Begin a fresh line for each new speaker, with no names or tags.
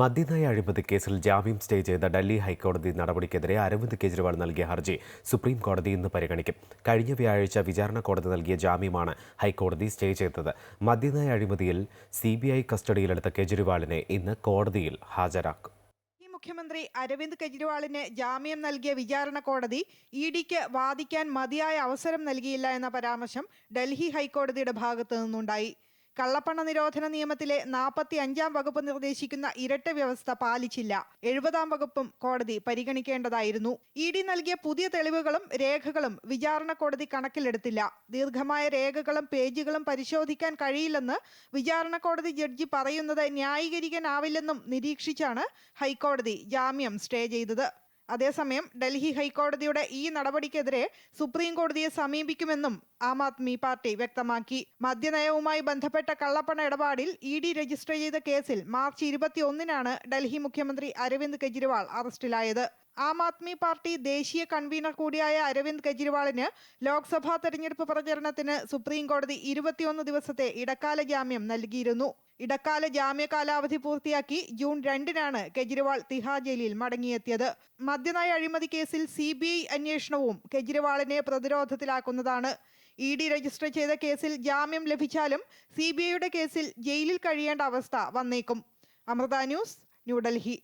മദ്യനയ അഴിമതി കേസിൽ ജാമ്യം സ്റ്റേ ചെയ്ത ഡൽഹി ഹൈക്കോടതി നടപടിക്കെതിരെ അരവിന്ദ് കെജ്രിവാൾ നൽകിയ ഹർജി സുപ്രീം കോടതി ഇന്ന് പരിഗണിക്കും കഴിഞ്ഞ വ്യാഴാഴ്ച വിചാരണ കോടതി നൽകിയ ജാമ്യമാണ് ഹൈക്കോടതി സ്റ്റേ ചെയ്തത് മദ്യനയ അഴിമതിയിൽ സി ബി ഐ കസ്റ്റഡിയിലെടുത്ത കെജ്രിവാളിനെ ഇന്ന് കോടതിയിൽ ഹാജരാക്കും
മുഖ്യമന്ത്രി അരവിന്ദ് കെജ്രിവാളിന് ജാമ്യം നൽകിയ വിചാരണ കോടതി ഇ ഡിക്ക് വാദിക്കാൻ മതിയായ അവസരം നൽകിയില്ല എന്ന പരാമർശം ഡൽഹി ഹൈക്കോടതിയുടെ ഭാഗത്തു നിന്നുണ്ടായി കള്ളപ്പണ നിരോധന നിയമത്തിലെ നാൽപ്പത്തി അഞ്ചാം വകുപ്പ് നിർദ്ദേശിക്കുന്ന ഇരട്ട വ്യവസ്ഥ പാലിച്ചില്ല എഴുപതാം വകുപ്പും കോടതി പരിഗണിക്കേണ്ടതായിരുന്നു ഇ ഡി നൽകിയ പുതിയ തെളിവുകളും രേഖകളും വിചാരണ കോടതി കണക്കിലെടുത്തില്ല ദീർഘമായ രേഖകളും പേജുകളും പരിശോധിക്കാൻ കഴിയില്ലെന്ന് വിചാരണ കോടതി ജഡ്ജി പറയുന്നത് ന്യായീകരിക്കാനാവില്ലെന്നും നിരീക്ഷിച്ചാണ് ഹൈക്കോടതി ജാമ്യം സ്റ്റേ ചെയ്തത് അതേസമയം ഡൽഹി ഹൈക്കോടതിയുടെ ഈ നടപടിക്കെതിരെ സുപ്രീം കോടതിയെ സമീപിക്കുമെന്നും ആം ആദ്മി പാർട്ടി വ്യക്തമാക്കി മദ്യനയവുമായി ബന്ധപ്പെട്ട കള്ളപ്പണ ഇടപാടിൽ ഇ ഡി രജിസ്റ്റർ ചെയ്ത കേസിൽ മാർച്ച് ഇരുപത്തിയൊന്നിനാണ് ഡൽഹി മുഖ്യമന്ത്രി അരവിന്ദ് കെജ്രിവാൾ അറസ്റ്റിലായത് ആം ആദ്മി പാർട്ടി ദേശീയ കൺവീനർ കൂടിയായ അരവിന്ദ് കെജ്രിവാളിന് ലോക്സഭാ തെരഞ്ഞെടുപ്പ് പ്രചരണത്തിന് സുപ്രീം കോടതി ഇരുപത്തിയൊന്ന് ദിവസത്തെ ഇടക്കാല ജാമ്യം നൽകിയിരുന്നു ഇടക്കാല ജാമ്യ കാലാവധി പൂർത്തിയാക്കി ജൂൺ രണ്ടിനാണ് കെജ്രിവാൾ തിഹാർ ജയിലിൽ മടങ്ങിയെത്തിയത് മദ്യനയ അഴിമതി കേസിൽ സി ബി ഐ അന്വേഷണവും കെജ്രിവാളിനെ പ്രതിരോധത്തിലാക്കുന്നതാണ് ഇ ഡി രജിസ്റ്റർ ചെയ്ത കേസിൽ ജാമ്യം ലഭിച്ചാലും സി ബി ഐയുടെ കേസിൽ ജയിലിൽ കഴിയേണ്ട അവസ്ഥ വന്നേക്കും അമൃത ന്യൂസ് ന്യൂഡൽഹി